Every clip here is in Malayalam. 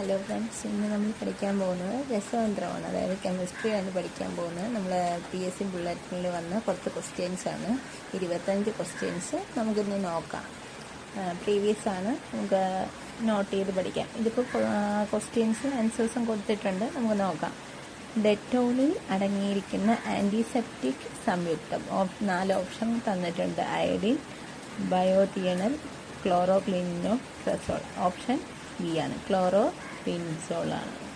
ഹലോ ഫ്രണ്ട്സ് ഇന്ന് നമ്മൾ പഠിക്കാൻ പോകുന്നത് രസതന്ത്രമാണ്. അതായത് കെമിസ്ട്രിയാണ് പഠിക്കാൻ പോകുന്നത്. നമ്മൾ പി എസ് സി ബുള്ളറ്റിനിൽ വന്ന കുറച്ച് ക്വസ്റ്റ്യൻസ് ആണ്. ഇരുപത്തഞ്ച് ക്വസ്റ്റ്യൻസ് നമുക്കിന്ന് നോക്കാം. പ്രീവിയസ് ആണ്. നമുക്ക് നോട്ട് ചെയ്ത് പഠിക്കാം. ഇതിപ്പോൾ ക്വസ്റ്റ്യൻസ് ആൻസേഴ്സും കൊടുത്തിട്ടുണ്ട്. നമുക്ക് നോക്കാം. ഡെറ്റോളിൽ അടങ്ങിയിരിക്കുന്ന ആന്റിസെപ്റ്റിക് സംയുക്തം. നാല് ഓപ്ഷൻ തന്നിട്ടുണ്ട്. അയഡിൻ ബയോതിയണൽ ക്ലോറോക്ലിനോ ട്രസോൾ ഓപ്ഷൻ ബി ആണ്. ക്ലോറോ ആണ്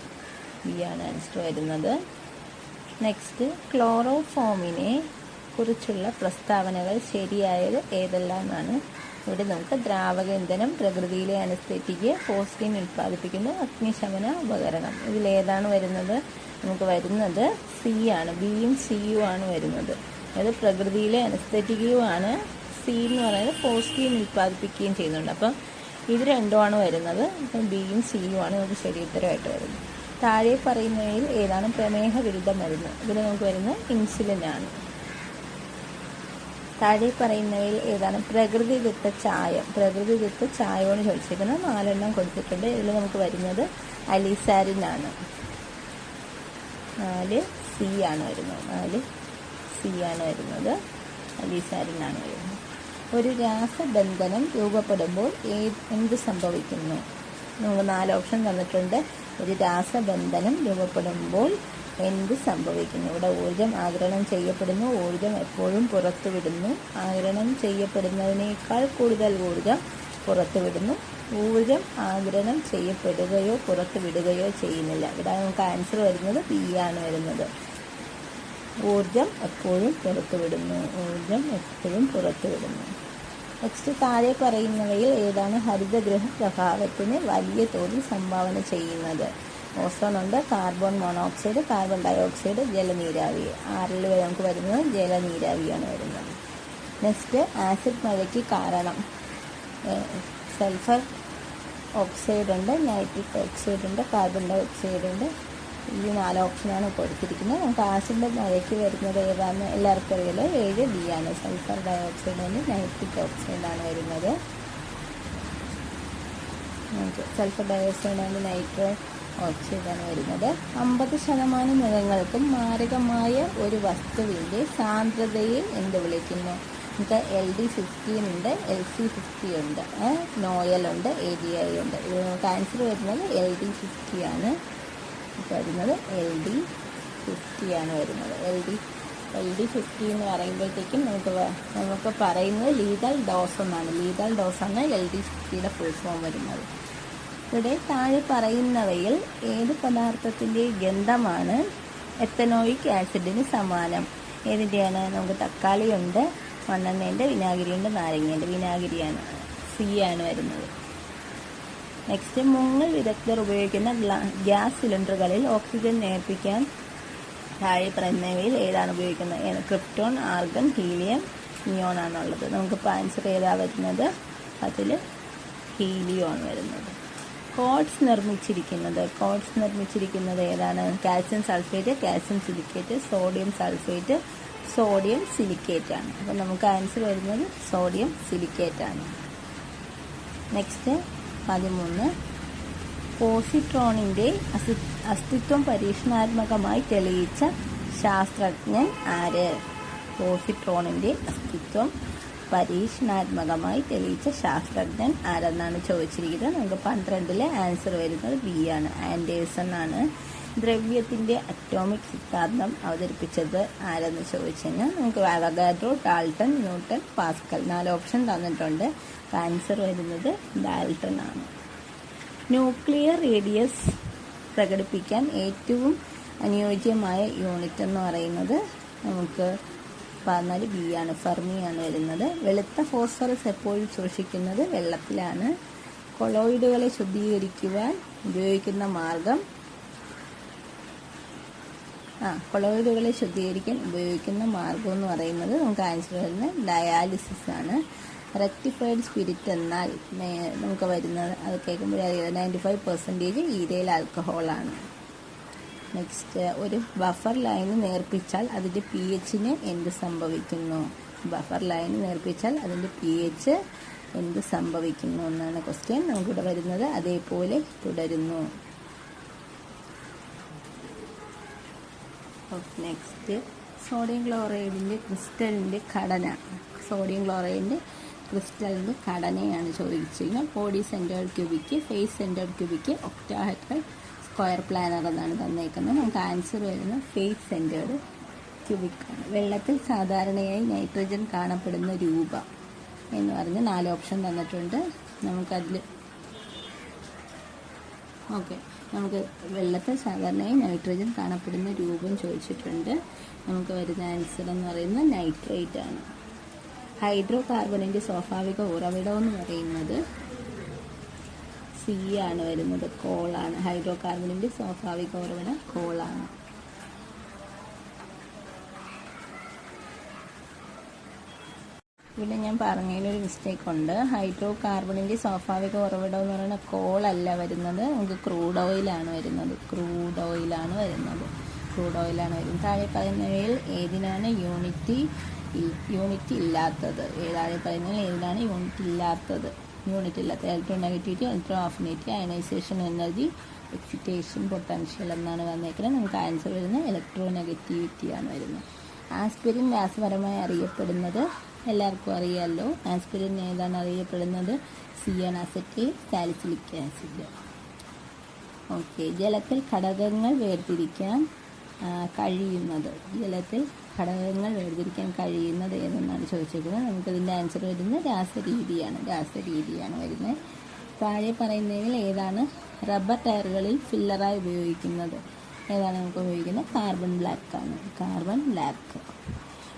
ബി ആണ് ആൻസർ വരുന്നത്. നെക്സ്റ്റ് ക്ലോറോഫോമിനെ കുറിച്ചുള്ള പ്രസ്താവനകൾ ശരിയായത് ഏതെല്ലാമാണ്? ഇവിടെ നമുക്ക് ദ്രാവക ഇന്ധനം പ്രകൃതിയിലെ അനസ്തെറ്റിക്ക് പോസ്റ്റിൻ ഉൽപ്പാദിപ്പിക്കുന്ന അഗ്നിശമന ഉപകരണം. ഇതിലേതാണ് വരുന്നത്? നമുക്ക് വരുന്നത് സി ആണ്. ബിയും സിയും ആണ് വരുന്നത്. അത് പ്രകൃതിയിലെ അനസ്തെറ്റിക്കുമാണ് സി എന്ന് പറയുന്നത് പോസ്റ്റിൻ ഉൽപ്പാദിപ്പിക്കുകയും ചെയ്യുന്നുണ്ട്. അപ്പം ഇത് രണ്ടുമാണ് വരുന്നത്. അപ്പം ബിയും സിയുമാണ് നമുക്ക് ശരി ഉത്തരമായിട്ട് വരുന്നത്. താഴെ പറയുന്നതിൽ ഏതാണ് പ്രമേഹ വിരുദ്ധ മരുന്ന് ഇതിൽ നമുക്ക് വരുന്നത് ഇൻസുലിൻ ആണ്. താഴെ പറയുന്നവയിൽ ഏതാണ് പ്രകൃതിദത്ത ചായം? പ്രകൃതിദത്ത ചായമാണ് ചോദിച്ചിരിക്കുന്നത് നാലെണ്ണം കൊടുത്തിട്ടുണ്ട്. ഇതിൽ നമുക്ക് വരുന്നത് അലിസാരിൻ ആണ്. നാല് സി ആണ് വരുന്നത്. നാല് സി ആണ് വരുന്നത്. അലിസാരിൻ ആണ് വരുന്നത്. ഒരു രാസബന്ധനം രൂപപ്പെടുമ്പോൾ ഏത് എന്ത് സംഭവിക്കുന്നു? നമുക്ക് നാല് ഓപ്ഷൻ തന്നിട്ടുണ്ട്. ഒരു രാസബന്ധനം രൂപപ്പെടുമ്പോൾ എന്ത് സംഭവിക്കുന്നു? ഇവിടെ ഊർജം ആഗിരണം ചെയ്യപ്പെടുന്നു. ഊർജം എപ്പോഴും പുറത്തുവിടുന്നു. ആഗിരണം ചെയ്യപ്പെടുന്നതിനേക്കാൾ കൂടുതൽ ഊർജം പുറത്തുവിടുന്നു. ഊർജം ആഗിരണം ചെയ്യപ്പെടുകയോ പുറത്തുവിടുകയോ ചെയ്യുന്നില്ല. ഇവിടെ നമുക്ക് ആൻസർ വരുന്നത് ബി ആണ് വരുന്നത്. ഊർജം എപ്പോഴും പുറത്തുവിടുന്നു. ഊർജം എപ്പോഴും പുറത്തുവിടുന്നു. നെക്സ്റ്റ് താഴെ പറയുന്നവയിൽ ഏതാണ് ഹരിതഗ്രഹ പ്രഭാവത്തിന് വലിയ തോതിൽ സംഭാവന ചെയ്യുന്നത്? ഓസോൺ ഉണ്ട് കാർബൺ മോണോക്സൈഡ് കാർബൺ ഡയോക്സൈഡ് ജലനീരാവി. ആറിൽ നമുക്ക് വരുന്നത് ജലനീരാവിയാണ് വരുന്നത്. നെക്സ്റ്റ് ആസിഡ് മഴയ്ക്ക് കാരണം. സൾഫർ ഓക്സൈഡ് ഉണ്ട് നൈട്രിക് ഓക്സൈഡ് ഉണ്ട് കാർബൺ ഡയോക്സൈഡ് ഉണ്ട് ഈ നാല് ഓപ്ഷനാണ് കൊടുത്തിരിക്കുന്നത്. നമുക്ക് ആസിഡ് മഴയ്ക്ക് വരുന്നത് ഏതാണെന്ന് എല്ലാവർക്കും അറിയാലോ. ഏഴ് ബി ആണ്. സൾഫർ ഡൈ ഓക്സൈഡ് ആണ്. നൈട്രിക് ഓക്സൈഡ് ആണ് വരുന്നത്. സൾഫർ ഡൈ ഓക്സൈഡ് ആണ് നൈട്രോ ഓക്സൈഡ് ആണ് വരുന്നത്. അമ്പത് ശതമാനം മൃഗങ്ങൾക്കും മാരകമായ ഒരു വസ്തുവിന്റെ സാന്ദ്രതയെ എന്ത് വിളിക്കുന്നു? നമുക്ക് എൽ ഡി ഫിഫ്റ്റീൻ ഉണ്ട് എൽ സി ഫിഫ്റ്റി ഉണ്ട് നോയലുണ്ട് എ ഡി ഐ ഉണ്ട്. ആൻസർ വരുന്നത് എൽ ഡി ഫിഫ്റ്റി ആണ്. വരുന്നത് എൽ ഡി ഫിഫ്റ്റിയാണ് വരുന്നത്. L D L D fifty എന്ന് പറയുമ്പോഴത്തേക്കും നമുക്ക് നമുക്ക് പറയുന്നത് ലീതൽ ഡോസ് എന്നാണ്. ലീതൽ ഡോസ് ആണ് എൽ ഡി ഫിഫ്റ്റിയുടെ ഫുൾ ഫോം വരുന്നത്. ഇവിടെ താഴെ പറയുന്നവയിൽ ഏത് പദാർത്ഥത്തിന്റെ ഗന്ധമാണ് എത്തനോയിക് ആസിഡിന് സമാനം? ഏതിന്റെയാണ് നമുക്ക് തക്കാളിയുണ്ട് മണ്ണെണ്ണേന്റെ വിനാഗിരിയുണ്ട് നാരങ്ങേന്റെ വിനാഗിരിയാണ് സി ആണ് വരുന്നത്. നെക്സ്റ്റ് മുങ്ങൽ വിദഗ്ധർ ഉപയോഗിക്കുന്ന ഗ്യാസ് സിലിണ്ടറുകളിൽ ഓക്സിജൻ നേർപ്പിക്കാൻ താഴെ പറയുന്നവയിൽ ഏതാണ് ഉപയോഗിക്കുന്നത്? ക്രിപ്റ്റോൺ ആർഗൺ ഹീലിയം നിയോൺ ആണുള്ളത്. നമുക്ക് ആൻസർ ഏതാ വരുന്നത്? അതിൽ ഹീലിയോ ആണ് വരുന്നത്. കോഡ്സ് നിർമ്മിച്ചിരിക്കുന്നത് കോഡ്സ് നിർമ്മിച്ചിരിക്കുന്നത് ഏതാണ്? Calcium sulphate calcium silicate sodium sulphate sodium silicate ആണ്. അപ്പം നമുക്ക് ആൻസർ വരുന്നത് സോഡിയം സിലിക്കേറ്റ് ആണ്. നെക്സ്റ്റ് പതിമൂന്ന്. പോസിട്രോണിന്റെ അസ്തിത്വം പരീക്ഷണാത്മകമായി തെളിയിച്ച ശാസ്ത്രജ്ഞൻ ആര്? പോസിട്രോണിന്റെ അസ്തിത്വം പരീക്ഷണാത്മകമായി തെളിയിച്ച ശാസ്ത്രജ്ഞൻ ആരെന്നാണ് ചോദിച്ചിരിക്കുന്നത്? നമുക്ക് പന്ത്രണ്ടിലെ ആൻസർ വരുന്നത് ബി ആണ്. ആൻഡേഴ്സൺ ആണ്. ദ്രവ്യത്തിന്റെ അറ്റോമിക് സിദ്ധാന്തം അവതരിപ്പിച്ചത് ആരെന്ന് ചോദിച്ചു കഴിഞ്ഞാൽ നമുക്ക് വാഗാഡ്രോ ഡാൾട്ടൺ ന്യൂട്ടൺ പാസ്കൽ. നാല് ഓപ്ഷൻ തന്നിട്ടുണ്ട്. ആൻസർ വരുന്നത് ഡാൾട്ടൺ ആണ്. ന്യൂക്ലിയർ റേഡിയസ് പ്രകടിപ്പിക്കാൻ ഏറ്റവും അനുയോജ്യമായ യൂണിറ്റ് എന്ന് പറയുന്നത് നമുക്ക് പറഞ്ഞാൽ ബി ആണ് ഫെർമിയാണ് വരുന്നത്. വെളുത്ത ഫോസ്ഫറസ് എപ്പോഴും സൂക്ഷിക്കുന്നത് വെള്ളത്തിലാണ്. കൊളോയിഡുകളെ ശുദ്ധീകരിക്കുവാൻ ഉപയോഗിക്കുന്ന മാർഗം ആ കൊളോയിഡുകളെ ശുദ്ധീകരിക്കാൻ ഉപയോഗിക്കുന്ന മാർഗം എന്ന് പറയുന്നത് നമുക്ക് ആൻസർ വരുന്നത് ഡയാലിസിസ് ആണ്. റെക്ടിഫൈഡ് സ്പിരിറ്റ് എന്നാൽ നമുക്ക് വരുന്നത് അത് കേൾക്കുമ്പോൾ നയന്റി ഫൈവ് പെർസെന്റേജ് ഈരയിൽ ആൽക്കഹോളാണ് നെക്സ്റ്റ് ഒരു ബഫർ ലൈൻ നേർപ്പിച്ചാൽ അതിന്റെ പി എച്ചിന് എന്ത് സംഭവിക്കുന്നു? ബഫർ ലൈൻ നേർപ്പിച്ചാൽ അതിന്റെ പി എച്ച് എന്ത് സംഭവിക്കുന്നു എന്നാണ് ക്വസ്റ്റ്യൻ നമുക്കിവിടെ വരുന്നത് അതേപോലെ തുടരുന്നു. ഓക്കെ നെക്സ്റ്റ് സോഡിയം ക്ലോറൈഡിന്റെ ക്രിസ്റ്റലിന്റെ ഘടന. സോഡിയം ക്ലോറൈഡിന്റെ ക്രിസ്റ്റലിന്റെ ഘടനയാണ് ചോദിച്ചിരിക്കുന്നത് body centred cubic face centred cubic octahedral square planar എന്നാണ് തന്നേക്കുന്നത്. നമുക്ക് ആൻസർ വരുന്നത് ഫേസ് സെന്റേഡ് ക്യൂബിക്കാണ് വെള്ളത്തിൽ സാധാരണയായി നൈട്രജൻ കാണപ്പെടുന്ന രൂപ എന്ന് പറഞ്ഞ് നാല് ഓപ്ഷൻ തന്നിട്ടുണ്ട്. നമുക്കതിൽ ഓക്കെ. നമുക്ക് വെള്ളത്തിൽ സാധാരണയായി നൈട്രജൻ കാണപ്പെടുന്ന രൂപം ചോദിച്ചിട്ടുണ്ട്. നമുക്ക് വരുന്ന ആൻസർ എന്ന് പറയുന്നത് നൈട്രേറ്റ് ആണ്. ഹൈഡ്രോ കാർബണിന്റെ സ്വാഭാവിക ഉറവിടം എന്ന് പറയുന്നത് സി ആണ് വരുന്നത്. കോളാണ് ഹൈഡ്രോ കാർബണിന്റെ സ്വാഭാവിക ഉറവിടം കോളാണ് ഇവിടെ ഞാൻ പറഞ്ഞതിലൊരു മിസ്റ്റേക്ക് ഉണ്ട്. ഹൈഡ്രോ കാർബണിന്റെ സ്വാഭാവിക ഉറവിടം എന്ന് പറയുന്നത് കോളല്ല വരുന്നത്. നമുക്ക് ക്രൂഡ് ഓയിലാണ് വരുന്നത്. ക്രൂഡ് ഓയിലാണ് വരുന്നത്. ക്രൂഡ് ഓയിലാണ് വരുന്നത്. താഴെ പറയുന്നവയിൽ ഏതിനാണ് യൂണിറ്റി യൂണിറ്റ് ഇല്ലാത്തത്? താഴെ പറയുന്നതിൽ ഏതിനാണ് യൂണിറ്റ് ഇല്ലാത്തത്? യൂണിറ്റ് ഇല്ലാത്തത് electronegativity electro affinity ionisation energy excitation potential എന്നാണ് വന്നേക്കുന്നത് നമുക്ക് ആൻസർ വരുന്നത് ഇലക്ട്രോ നെഗറ്റിവിറ്റിയാണ് വരുന്നത്. ആസ്പിരിൻ രാസപരമായി അറിയപ്പെടുന്നത് എല്ലാവർക്കും അറിയാമല്ലോ ആസ്പിരിൻ ഏതാണ് അറിയപ്പെടുന്നത്? സിയൺ അസറ്റ് സാലിസിലിക് ആസിഡ് ഓക്കെ ജലത്തിൽ ഘടകങ്ങൾ വേർതിരിക്കാൻ കഴിയുന്നത്. ജലത്തിൽ ഘടകങ്ങൾ വേർതിരിക്കാൻ കഴിയുന്നത് ഏതെന്നാണ് ചോദിച്ചിരിക്കുന്നത്. നമുക്കതിന്റെ ആൻസർ വരുന്നത് രാസരീതിയാണ്. രാസരീതിയാണ് വരുന്നത്. താഴെ പറയുന്നതിൽ ഏതാണ്? റബ്ബർ ടയറുകളിൽ ഫില്ലറായി ഉപയോഗിക്കുന്നത്. ഏതാണ് നമുക്ക് ഉപയോഗിക്കുന്നത്? കാർബൺ ബ്ലാക്ക് ആണ്. Carbon black